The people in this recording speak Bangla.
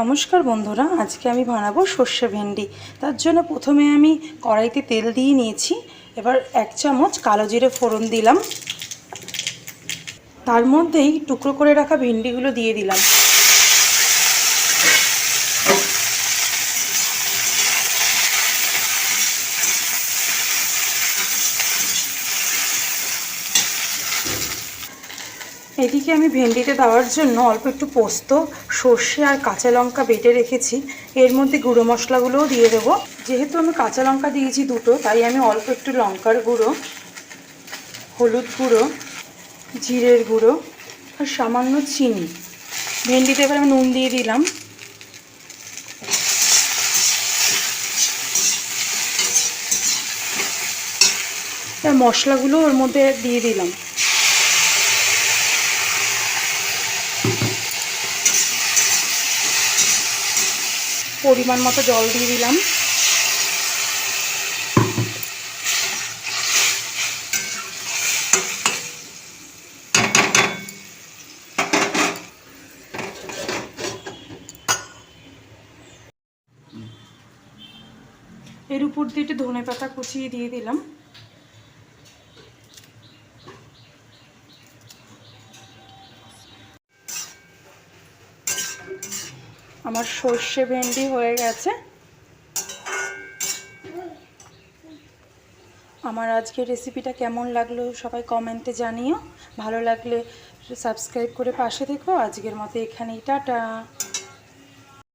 নমস্কার বন্ধুরা, আজকে আমি বানাবো সর্ষে ভেন্ডি। তার জন্য প্রথমে আমি কড়াইতে তেল দিয়ে নিয়েছি, এবার এক চামচ কালো জিরে ফোড়ন দিলাম। তার মধ্যেই টুকরো করে রাখা ভেন্ডিগুলো দিয়ে দিলাম। এদিকে আমি ভেন্ডিতে দেওয়ার জন্য অল্প একটু পোস্ত, সর্ষে আর কাঁচা লঙ্কা বেটে রেখেছি। এর মধ্যে গুঁড়ো মশলাগুলোও দিয়ে দেবো। যেহেতু আমি কাঁচা লঙ্কা দিয়েছি দুটো, তাই আমি অল্প একটু লঙ্কার গুঁড়ো, হলুদ গুঁড়ো, জিরের গুঁড়ো আর সামান্য চিনি। ভেন্ডিতে এবার আমি নুন দিয়ে দিলাম। মশলাগুলো ওর মধ্যে দিয়ে দিলাম। পরিমাণ মতো জল দিয়ে দিলাম। এর উপর দিয়ে একটু ধনে পাতা কুচিয়ে দিয়ে দিলাম। আমার সর্ষে ভেন্ডি হয়ে গেছে। আমার আজকের রেসিপিটা কেমন লাগল সবাই কমেন্টে জানিও। ভালো লাগলে সাবস্ক্রাইব করে পাশে দেখো আজকের মতো এখানেই, টাটা।